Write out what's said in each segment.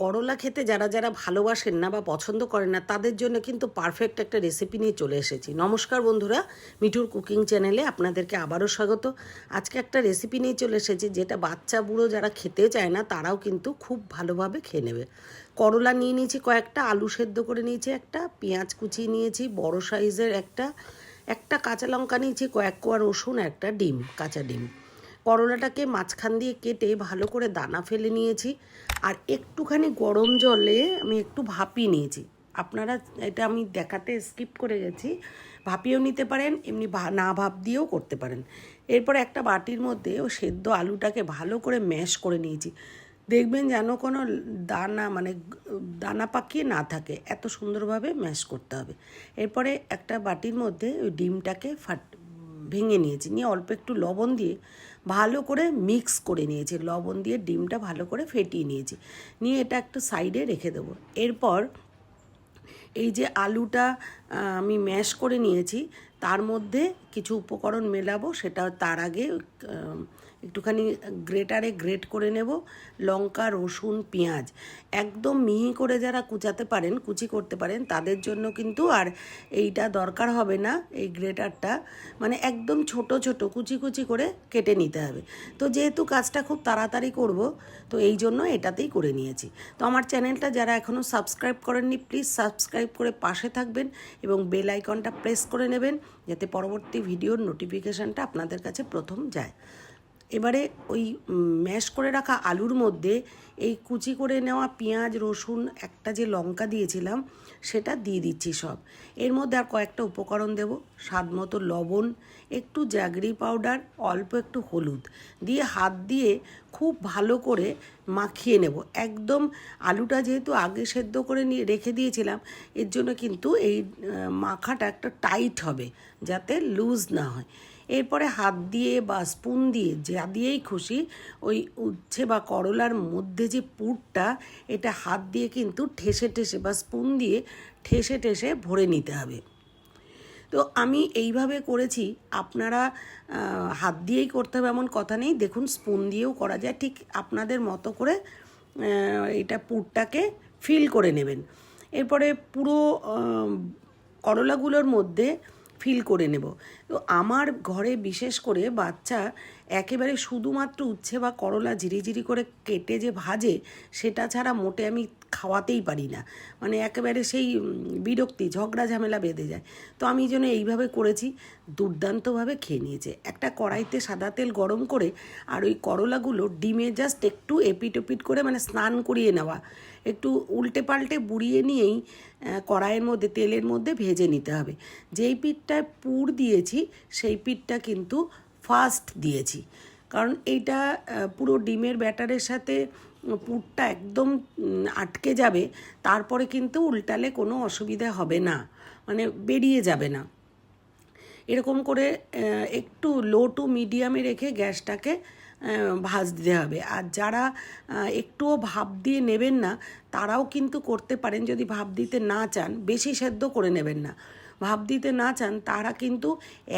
করলা খেতে যারা যারা ভালোবাসেন না বা পছন্দ করেন না, তাদের জন্য কিন্তু পারফেক্ট একটা রেসিপি নিয়ে চলে এসেছি। নমস্কার বন্ধুরা, মিঠুর কুকিং চ্যানেলে আপনাদেরকে আবারও স্বাগত। আজকে একটা রেসিপি নিয়ে চলে এসেছি, যেটা বাচ্চা বুড়ো যারা খেতে চায় না, তারাও কিন্তু খুব ভালোভাবে খেয়ে নেবে। করলা নিয়ে নিয়েছি কয়েকটা, আলু সেদ্ধ করে নিয়েছি একটা, পেঁয়াজ কুচিয়ে নিয়েছি, বড় সাইজের একটা একটা কাঁচা লঙ্কা নিয়েছি, কয়েক কোয়া রসুন, একটা ডিম, কাঁচা ডিম। করলাটাকে মাঝখান দিয়ে কেটে ভালো করে দানা ফেলে নিয়েছি। আর একটুখানি গরম জলে আমি একটু ভাপিয়ে নিয়েছি। আপনারা এটা আমি দেখাতে স্কিপ করে গেছি। ভাপিয়েও নিতে পারেন, এমনি না ভাপ দিয়েও করতে পারেন। এরপরে একটা বাটির মধ্যে ও সেদ্ধ আলুটাকে ভালো করে ম্যাশ করে নিয়েছি। দেখবেন যেন কোনো দানা মানে দানা পাকিয়ে না থাকে। এত সুন্দরভাবে ম্যাশ করতে হবে। এরপরে একটা বাটির মধ্যে ওই ডিমটাকে ফাট ভেঙে নিয়েছি। নিয়ে অল্প একটু লবণ দিয়ে ভালো করে মিক্স করে নিয়েছি। লবণ দিয়ে ডিমটা ভালো করে ফেটিয়ে নিয়েছি। নিয়ে এটা একটু সাইডে রেখে দেবো। এরপর এই যে আলুটা আমি ম্যাশ করে নিয়েছি, তার মধ্যে কিছু উপকরণ মেলাবো। সেটা তার আগে একটুখানি গ্রেটারে গ্রেট করে নেব, লঙ্কা, রসুন, পেঁয়াজ। একদম মিহি করে যারা কুচাতে পারেন, কুচি করতে পারেন, তাদের জন্য কিন্তু আর এইটা দরকার হবে না, এই গ্রেটারটা। মানে একদম ছোট ছোট, কুচি কুচি করে কেটে নিতে হবে। তো যেহেতু কাজটা খুব তাড়াতাড়ি করব, তো এই জন্য এটাতেই করে নিয়েছি। তো আমার চ্যানেলটা যারা এখনও সাবস্ক্রাইব করেননি, প্লিজ সাবস্ক্রাইব করে পাশে থাকবেন এবং বেল আইকনটা প্রেস করে নেবেন, যাতে পরবর্তী ভিডিওর নোটিফিকেশানটা আপনাদের কাছে প্রথম যায়। এবারে ওই ম্যাশ করে রাখা আলুর মধ্যে এই কুচি করে নেওয়া পেঁয়াজ, রসুন, একটা যে লঙ্কা দিয়েছিলাম, সেটা দিয়ে দিচ্ছি সব। এর মধ্যে আর কয়েকটা উপকরণ দেব। স্বাদ মতো লবণ, একটু জাগরি পাউডার অল্প একটু হলুদ। দিয়ে হাত দিয়ে খুব ভালো করে মাখিয়ে নেব। একদম আলুটা যেহেতু আগে সেদ্ধ করে নিয়ে রেখে দিয়েছিলাম, এর জন্য কিন্তু এই মাখাটা একটা টাইট হবে যাতে লুজ না হয়। এরপরে হাত দিয়ে বা স্পুন দিয়ে যা দিয়েই খুশি ওই উচ্ছে বা করলার মধ্যে যে পুরটা, এটা হাত দিয়ে কিন্তু ঠেসে ঠেসে বা স্পুন দিয়ে ঠেসে ঠেসে ভরে নিতে হবে। তো আমি এইভাবে করেছি। আপনারা হাত দিয়েই করতে হবে এমন কথা নেই। দেখুন স্পুন দিয়েও করা যায়। ঠিক আপনাদের মতো করে এটা পুরটাকে ফিল করে নেবেন। এরপরে পুরো করলাগুলোর মধ্যে ফিল করে নেব। তো আমার ঘরে বিশেষ করে বাচ্চা একেবারে শুধুমাত্র উচ্ছে বা করলা ঝিরিঝিরি করে কেটে যে ভাজে, সেটা ছাড়া মোটে আমি খাওয়াতেই পারি না। মানে একেবারে সেই বিরক্তি, ঝগড়া ঝামেলা বেঁধে যায়। তো আমি জন্য এইভাবে করেছি, দুর্দান্তভাবে খেয়ে নিয়েছে। একটা কড়াইতে সাদা তেল গরম করে আর ওই করলাগুলো ডিমে জাস্ট একটু এপিট ওপিট করে মানে স্নান করিয়ে নেওয়া। একটু উল্টে পাল্টে বুড়িয়ে নিয়েই কড়াইয়ের মধ্যে, তেলের মধ্যে ভেজে নিতে হবে। যেই পিঠটায় পুর দিয়েছি, সেই পিঠটা কিন্তু ফার্স্ট দিয়েছি। কারণ এইটা পুরো ডিমের ব্যাটারের সাথে পুরটা একদম আটকে যাবে তারপরে কিন্তু উল্টালে কোনো অসুবিধা হবে না। মানে বেরিয়ে যাবে না। এরকম করে একটু লো টু মিডিয়ামে রেখে গ্যাসটাকে আহ, ভাজতে হবে। আর যারা একটুও ভাপ দিয়ে নেবেন না তারাও কিন্তু করতে পারেন। যদি ভাপ দিতে না চান বেশি সেদ্ধ করে নেবেন না। ভাপ দিতে না চান, তারা কিন্তু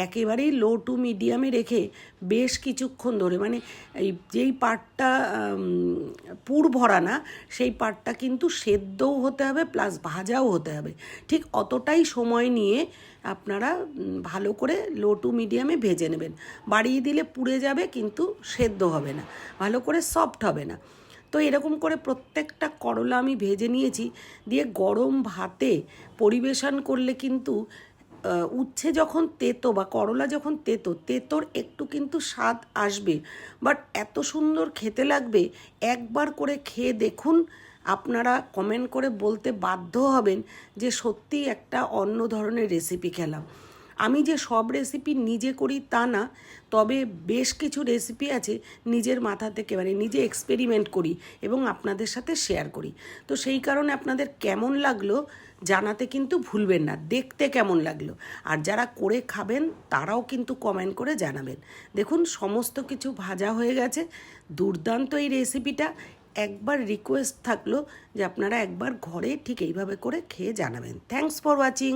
একেবারেই লো টু মিডিয়ামে রেখে বেশ কিছুক্ষণ ধরে মানে এই যেই পাটটা পুর ভরা না, সেই পাটটা কিন্তু সেদ্ধও হতে হবে প্লাস ভাজাও হতে হবে। ঠিক অতটাই সময় নিয়ে আপনারা ভালো করে লো টু মিডিয়ামে ভেজে নেবেন। বাড়িয়ে দিলে পুড়ে যাবে, কিন্তু সেদ্ধ হবে না। ভালো করে সফট হবে না। তো এরকম করে প্রত্যেকটা করলা আমি ভেজে নিয়েছি। দিয়ে গরম ভাতে পরিবেশন করলে কিন্তু উচ্ছে যখন তেতো বা করলা যখন তেতো, তেতোর একটু কিন্তু স্বাদ আসবে। বাট এত সুন্দর খেতে লাগবে, একবার করে খেয়ে দেখুন। আপনারা কমেন্ট করে বলতে বাধ্য হবেন যে সত্যি একটা অন্য ধরনের রেসিপি খেলাম। আমি যে সব রেসিপি নিজে করি তা না, তবে বেশ কিছু রেসিপি আছে নিজের মাথা থেকে মানে নিজে এক্সপেরিমেন্ট করি এবং আপনাদের সাথে শেয়ার করি। তো সেই কারণে আপনাদের কেমন লাগল জানাতে কিন্তু ভুলবেন না, দেখতে কেমন লাগল। আর যারা করে খাবেন, তারাও কিন্তু কমেন্ট করে জানাবেন। দেখুন, সমস্ত কিছু ভাজা হয়ে গেছে, দুর্দান্ত এই রেসিপিটা একবার রিকোয়েস্ট থাকল যে আপনারা একবার ঘরে ঠিক এইভাবে করে খেয়ে জানাবেন। Thanks for watching